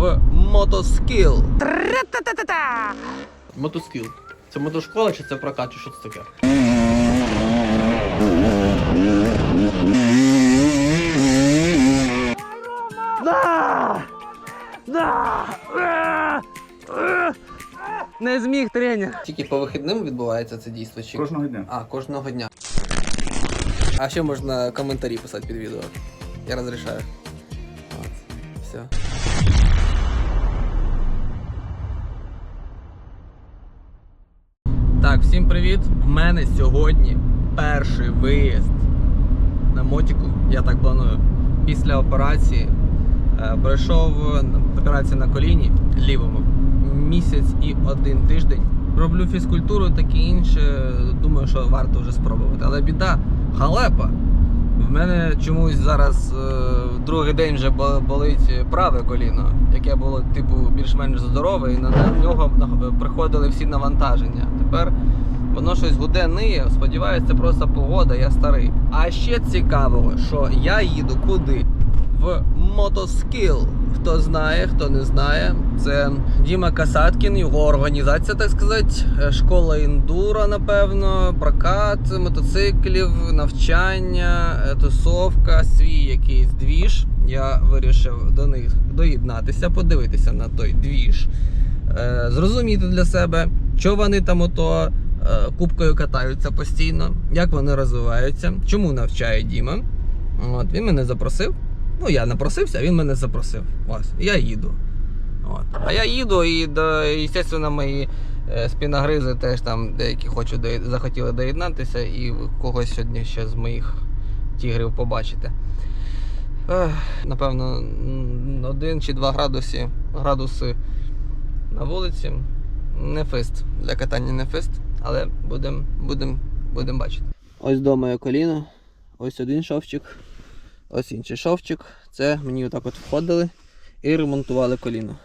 в мотоскіл. Мотоскіл. Це мотошкола чи це прокат, чи що це таке? Не зміг тренер. Тільки по вихідним відбувається це дійство чи Кожного дня. А, кожного дня. А ще можна коментарі писати під відео. Я розрішаю. Все. Так, всім привіт! В мене сьогодні перший виїзд на мотіку. Я так планую. Після операції е, пройшов операцію на коліні лівому місяць і один тиждень. Роблю фізкультуру, таке інше. Думаю, що варто вже спробувати. Але біда, халепа. В мене чомусь зараз е, другий день вже болить праве коліно, яке було типу більш-менш здорове, і на нього приходили всі навантаження. Тепер воно щось гуде ниє. Сподіваюся, це просто погода, я старий. А ще цікаво, що я їду куди? В мотоскіл. Хто знає, хто не знає, це Діма Касаткін, його організація, так сказати, е, школа індура, напевно, прокат мотоциклів, навчання, е, тусовка, свій якийсь двіж. Я вирішив до них доєднатися, подивитися на той двіж, е, зрозуміти для себе, що вони там ото кубкою катаються постійно, як вони розвиваються, чому навчає Діма. От, він мене запросив. Ну, я напросився, а він мене запросив. Ось, я їду. От. А я їду і, звісно, мої е, спіногризи теж там деякі доє- захотіли доєднатися і когось сьогодні ще з моїх тігрів побачити. Ех, напевно, один чи два градуси, градуси на вулиці. Не фест. Для катання не фест, але будемо будем, будем бачити. Ось до моє коліно, ось один шовчик. Ось інший шовчик. Це мені отак от входили і ремонтували коліно.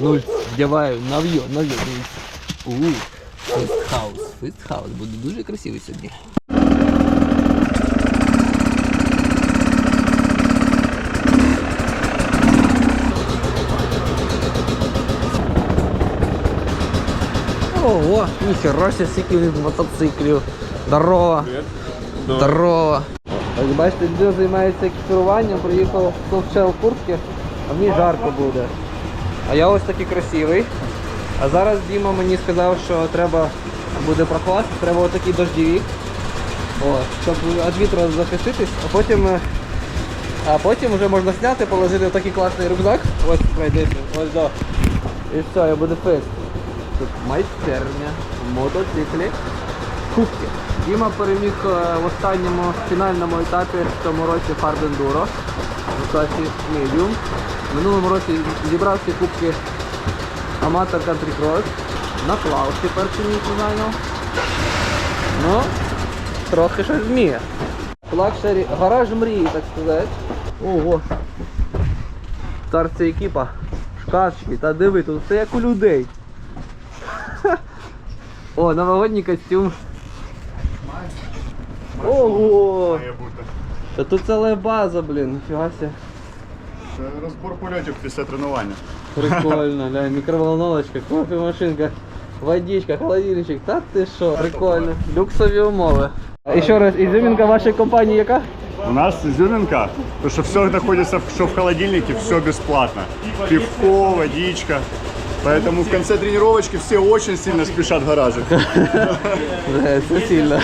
Нуль вдіваю, нав'ю, нав'ю, дивіться. Ууу, фестхаус. Фестхаус буде дуже красивий сьогодні. Ого, ніхера скільки в мотоциклів. Здорово. Здорово. Ось бачите, людина займається екіпіруванням, приїхав в куртки, а мені жарко буде. А я ось такий красивий. А зараз Діма мені сказав, що треба буде прохлад, треба отакий дождівік. От, щоб від вітру захиститись, а потім, а потім вже можна зняти, положити в такий класний рюкзак. Ось пройдете, ось до. І все, я буду фест. Тут майстерня, мотоциклі, кубки. Діма переміг е, в останньому фінальному етапі в цьому році Enduro в класі Medium. В минулому році зібрав всі кубки Amateur Country Cross. На Клаусі перше місце зайняв. Ну, трохи щось вміє. Лакшері, гараж мрії, так сказати. Ого. Старці екіпа. Шкафчики, та диви, тут все як у людей. О, новогодній костюм. Ого! Та тут ціла база, блін, ніфіга ся. Це розбор польотів після тренування. Прикольно, глянь, мікроволновочка, кофемашинка, водичка, холодильничок. Та ти що, прикольно. Люксові умови. І ще раз, ізюмінка вашої компанії яка? У нас изюминка, потому что все находится, что в холодильнике, все бесплатно. Пивко, водичка. Поэтому в конце тренировочки все очень сильно спешат в гараже. Е, Це сильно.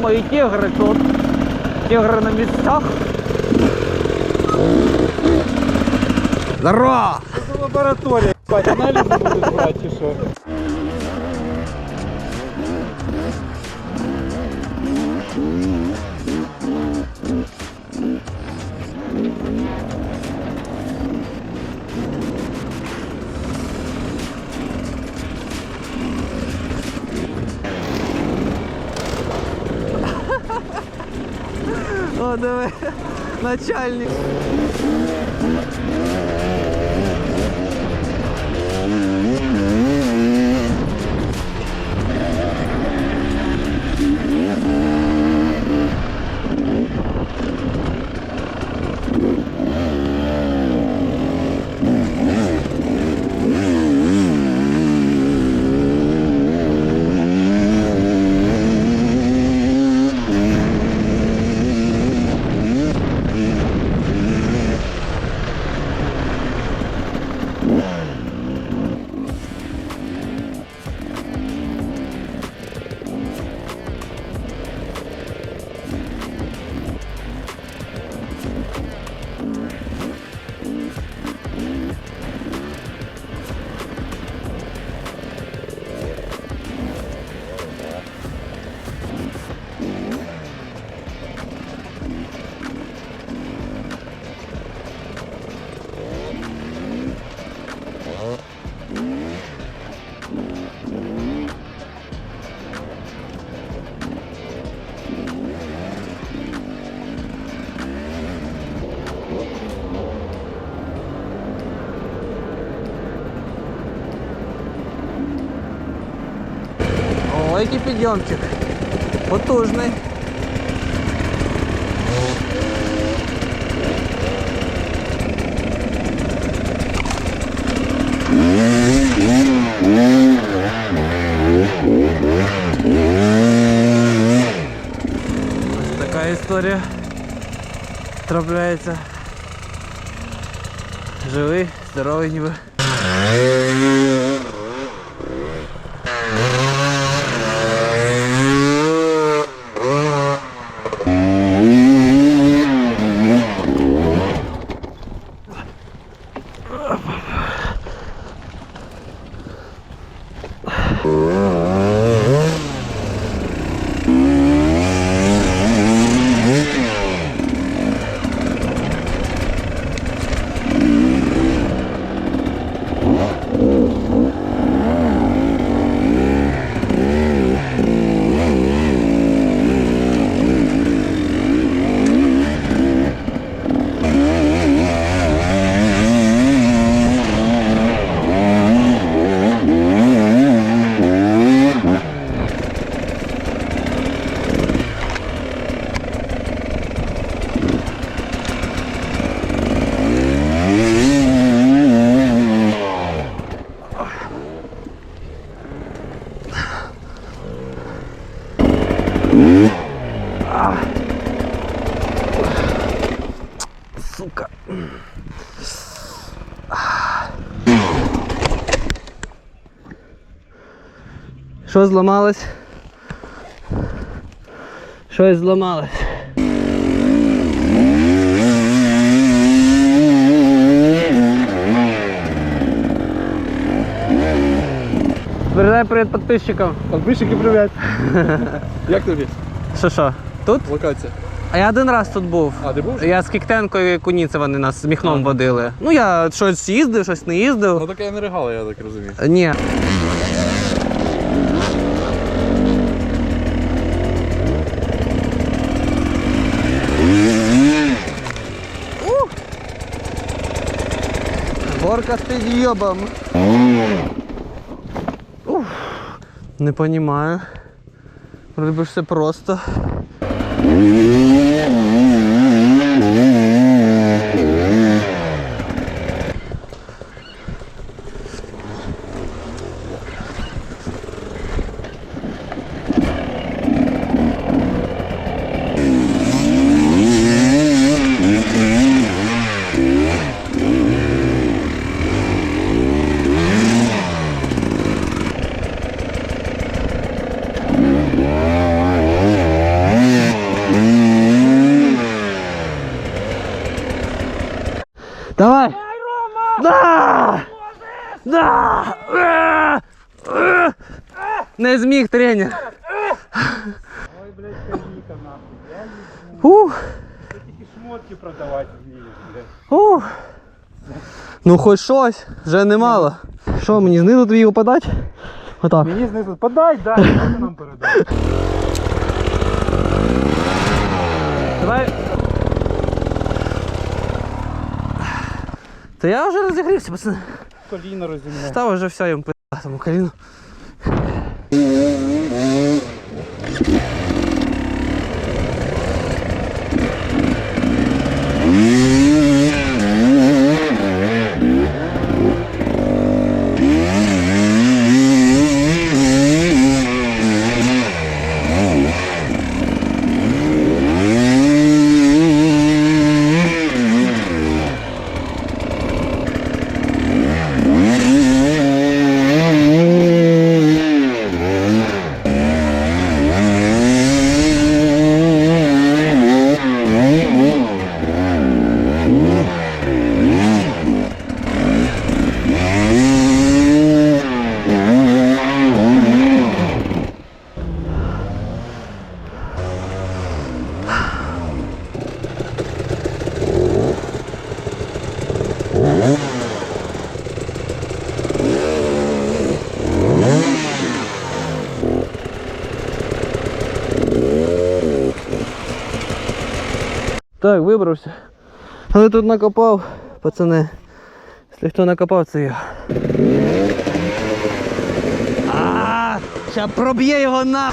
А мої тігри тут. Тігри на місцях. Здорово! Лаборатория. Аналізи будеш брати чи що? О, диви, начальник. О, який підйомчик. Потужний. Ось така історія трапляється. Живий, здоровий ніби. Що зламалось? Щось зламалось. Передай привіт підписчикам. Подписчики, привіт. Як тобі? Що що? Тут? Локація. А я один раз тут був. А, ти був? Я з Кіктенко і Куніцева вони нас з міхном водили. Ну я щось їздив, щось не їздив. Ну таке не регала, я так розумію. Ні. З під'єбом. Ух. Не понимаю. Вроде бы все просто. Давай! Да! Да! Не зміг тренер. Ой, блядь, кабіка нахуй. Ух. Тільки шмотки продавати вмієш, блядь. Ух. Ну хоч щось, вже немало. Що, мені знизу тобі його подати? Отак. Мені знизу подай, да, нам передай. Давай Та я вже розігрівся, пацани. Коліно розімне. Та вже все, їм пи***а тому коліну. Так, вибрався. Але тут накопав, пацани. Якщо хто накопав, це я. А, Ща проб'є його на.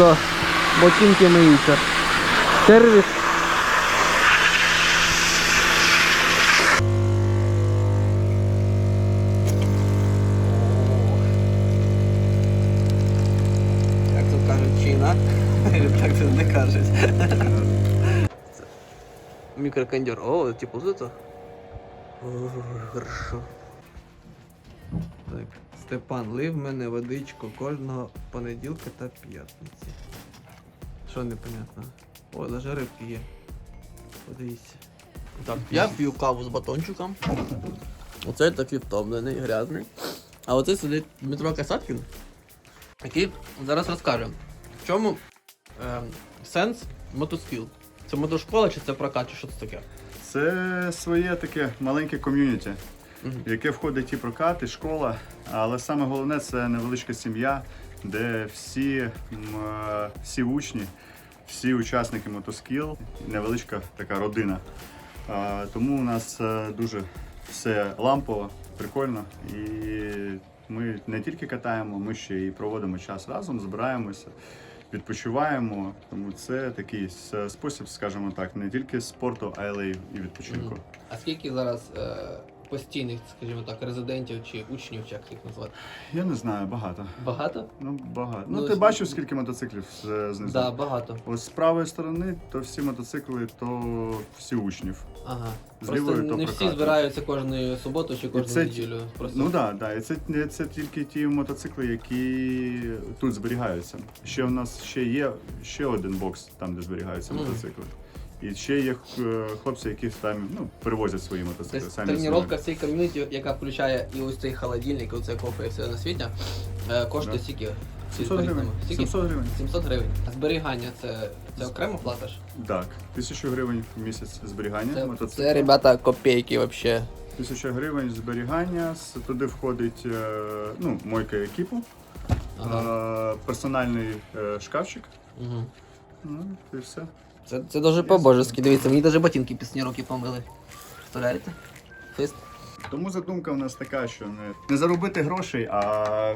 Ондо, ботинки миються. Сервіс. Як тут кажуть, чина. Так тут не кажуть. Мікрокондер. О, типу. О, хорошо. Так, Степан, лив мене водичку кожного понеділка та п'ятниці. Що непонятно? О, даже рибки є. Подивіться. Так, я п'ю каву з батончиком. Оцей такий втомлений, грязний. А оце сидить Дмитро Касаткін, який зараз розкаже, в чому е, сенс мотоскіл. Це мотошкола чи це прокат, чи що це таке? Це своє таке маленьке ком'юніті. В яке входить і прокат, і школа. Але саме головне це невеличка сім'я, де всі, е, всі учні, всі учасники мотоскіл, невеличка така родина. Тому у нас е, дуже все лампово, прикольно. І ми не тільки катаємо, ми ще і проводимо час разом, збираємося, відпочиваємо. Тому це такий спосіб, скажімо так, не тільки спорту, але й відпочинку. А скільки зараз е, постійних, скажімо так, резидентів чи учнів, чи як їх назвати? Я не знаю, багато. Багато? Ну, багато. Ну, Ну, ти з- бачив, скільки мотоциклів з- знизу? Так, да, багато. Ось з правої сторони то всі мотоцикли, то всі учнів. Ага. З Просто лівої то не всі збираються кожну суботу чи кожну це- неділю. Просто... Ну так, да, да. і це, це тільки ті мотоцикли, які тут зберігаються. Ще в нас ще є ще один бокс, там, де зберігаються Мгм. мотоцикли. І ще є е, хлопці, які самі ну, перевозять свої мотоцикли. Тобто тренування в цій ком'юніті, яка включає і ось цей холодильник, і оце кофе і все на світі, е, коштує Да. скільки? 700 гривень. 700 гривень. 700 гривень. А зберігання це, це окремо платиш? Так, тисячу гривень в місяць зберігання Це, мотоцикла. це ребята, копійки взагалі. Тисяча гривень зберігання, туди входить е, ну, мойка екіпу, Ага. персональний шкафчик, Угу. Ну, і все. Це, це дуже по-божески. Дивіться, мені навіть ботинки пісні руки помили. Представляєте? Фест. Тому задумка в нас така, що не, не заробити грошей, а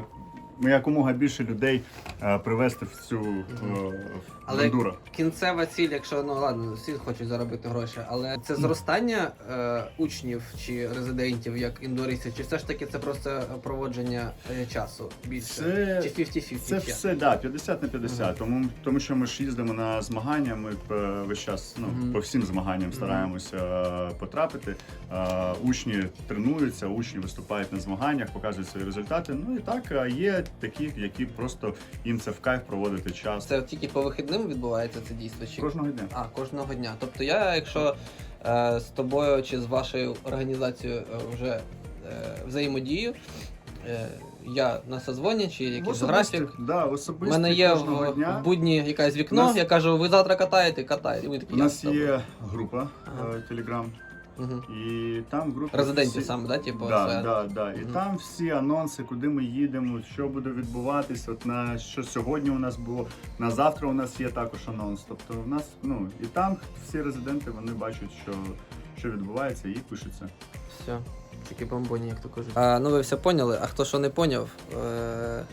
якомога більше людей е, привести в цю е, Але кінцева ціль, якщо ну ладно, всі хочуть заробити гроші, але це зростання е, учнів чи резидентів як індористів, чи все ж таки це просто проводження е, часу більше? Це- чи 50-50? Це ще? все да, 50 на 50. Тому, тому що ми ж їздимо на змагання, ми е, весь час ну, Мгм. по всім змаганням стараємося е, потрапити. Е, Учні тренуються, учні виступають на змаганнях, показують свої результати. Ну і так, а є такі, які просто їм це в кайф проводити час Це тільки по вихідним відбувається це дійство? Чи... кожного дня. А, кожного дня. Тобто я, якщо е, з тобою чи з вашою організацією е, вже е, взаємодію, е, я на созвоні чи якийсь графік. Да, в У мене є в, дня. в будні якесь вікно, нас- я кажу, ви завтра катаєте, катаєте. У нас є група Ага. Телеграм, Мгм. і там в групі Резидентів всі- саме, да, типу, Да, це- да, да. І там всі анонси, куди ми їдемо, що буде відбуватись. От на що сьогодні у нас було, на завтра у нас є також анонс. Тобто у нас, ну і там всі резиденти вони бачать, що, що відбувається, і пишуться. Все. Такі бомбоні, як то кажуть. А, ну ви все поняли, а хто що не поняв, е,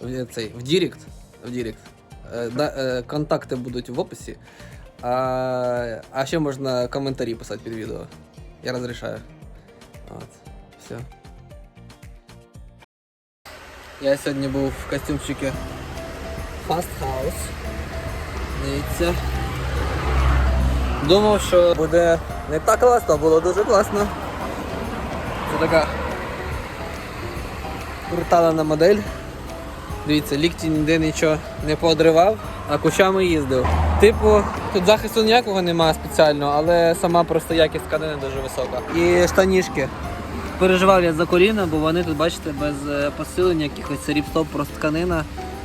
в, цей, в Дірект, в Дірект. Е, да, е, контакти будуть в описі. А, а ще можна коментарі писати під відео. Я розрішаю. От. Все. Я сьогодні був в костюмчику Fast House. Дивіться. Думав, що буде не так класно, а було дуже класно. Це така брутальна модель. Дивіться, лікті ніде нічого не поодривав, а кучами їздив. Типу, тут захисту ніякого немає спеціального, але сама просто якість тканини дуже висока. І штанішки. Переживав я за коліна, бо вони тут, бачите, без е, посилення, якихось це ріпстоп, просто тканина.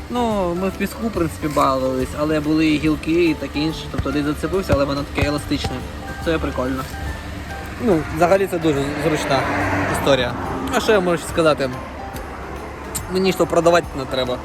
Ну, ми в піску, в принципі, бавились, але були і гілки і таке інше. Тобто десь зацепився, але воно таке еластичне. Це прикольно. Ну, взагалі це дуже зручна історія. А що я можу сказати? Мені що продавати не треба.